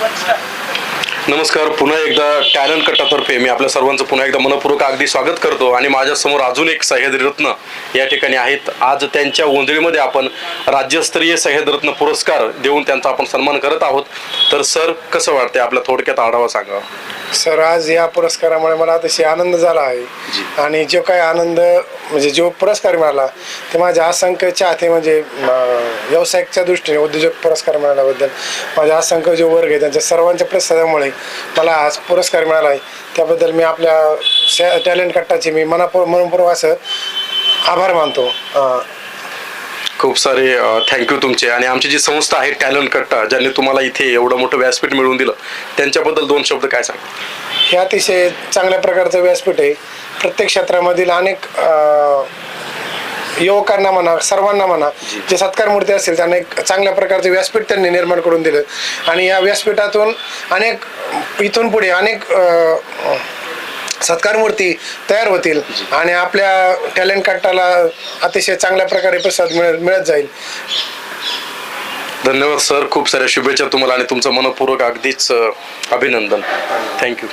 नमस्कार पुन्हा एकदा टॅलेंट कटातर्फे मी आपल्या सर्वांचं पुन्हा एकदा मनपूर्वक अगदी स्वागत करतो आणि माझ्यासमोर अजून एक सह्याद्री रत्न या ठिकाणी आहेत. आज त्यांच्या ओंजळीमध्ये आपण राज्यस्तरीय सह्याद्रीरत्न पुरस्कार देऊन त्यांचा आपण सन्मान करत आहोत. तर सर कसं वाटतंय आपला थोडक्यात आढावा सांगा सर आज या पुरस्कारामुळे मला अतिशय आनंद झाला आहे. आणि जो काही आनंद म्हणजे जो पुरस्कार मिळाला ते माझ्या असंख्य चाहते म्हणजे व्यावसायिकच्या दृष्टीने उद्योजक पुरस्कार मिळाल्याबद्दल माझ्या असंख्य जो वर्ग आहे त्यांच्या सर्वांच्या प्रतिसादामुळे मला आज पुरस्कार मिळाला आहे. त्याबद्दल मी आपल्या टॅलेंट कट्टाचे मी मनापूर मनपूर्वक असं आभार मानतो. खूप सारे थँक्यू तुमचे. आणि आमची जी संस्था आहे टॅलेंट कट्टा ज्यांनी तुम्हाला इथे एवढं मोठं व्यासपीठ मिळवून दिलं त्यांच्याबद्दल दोन शब्द काय सांगा हे अतिशय चांगल्या प्रकारचं व्यासपीठ आहे. प्रत्येक क्षेत्रामधील अनेक युवकांना म्हणा सर्वांना म्हणा जे. सत्कार मूर्ती असतील त्यांना एक चांगल्या प्रकारचं व्यासपीठ त्यांनी निर्माण करून दिलं. आणि या व्यासपीठातून अनेक इथून पुढे अनेक सत्कार मूर्ती तयार होतील आणि आपल्या टॅलेंट कट्टाला अतिशय चांगल्या प्रकारे प्रसाद मिळत मिळत जाईल. धन्यवाद सर. खूप साऱ्या शुभेच्छा तुम्हाला आणि तुमचं मनपूर्वक अगदीच अभिनंदन. थँक्यू